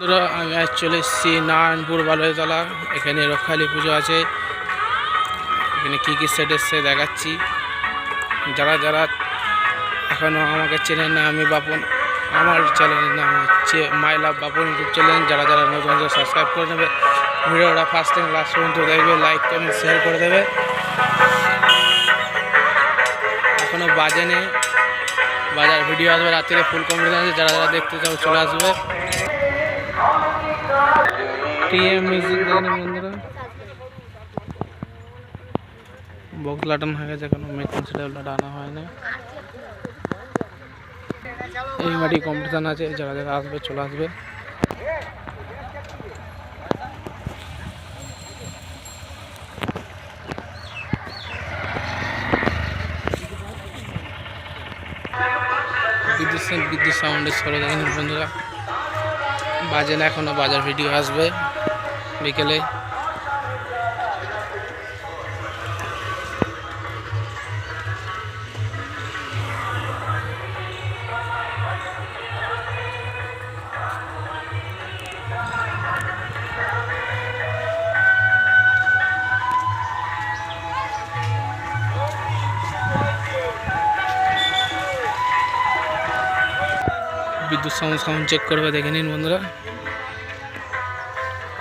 বন্ধুরা, আমি আজ চলে এসেছি নারায়ণপুর বালয়তলা এখানে রক্ষালী পুজো আছে। এখানে কী কী সেট এসছে দেখাচ্ছি। যারা যারা এখনও আমাকে চেনেন না, আমি বাপন, আমার চ্যানেলের নাম হচ্ছে my love Bapon YouTube channel যারা যারা নতুন সাবস্ক্রাইব করে নেবে। ভিডিওটা ফার্স্ট থেকে লাস্ট পর্যন্ত দেখবে লাইক কমেন্ট শেয়ার করে দেবে। এখনও বাজে নেই। বাজার ভিডিও আসবে রাত্রিরে ফুল কম্পিটিশন আছে। যারা যারা দেখতে চাও চলে আসবে। টিএম মিউজিক দেখেন বন্ধুরা বক্স লাটানো হয়ে গেছে এখনও মেকিং সেটা লাটানো হয় না এই মাটি কম্পিটিশন আছে যারা যারা আসবে চলে আসবে বিদ্যুৎ বিদ্যুৎ সাউন্ডের সরো দেখেন বন্ধুরা বাজে না এখনও বাজার ভিডিও আসবে বিকেলে। বিদ্যুৎ সাউন্ড চেক করবে দেখে নিন বন্ধুরা।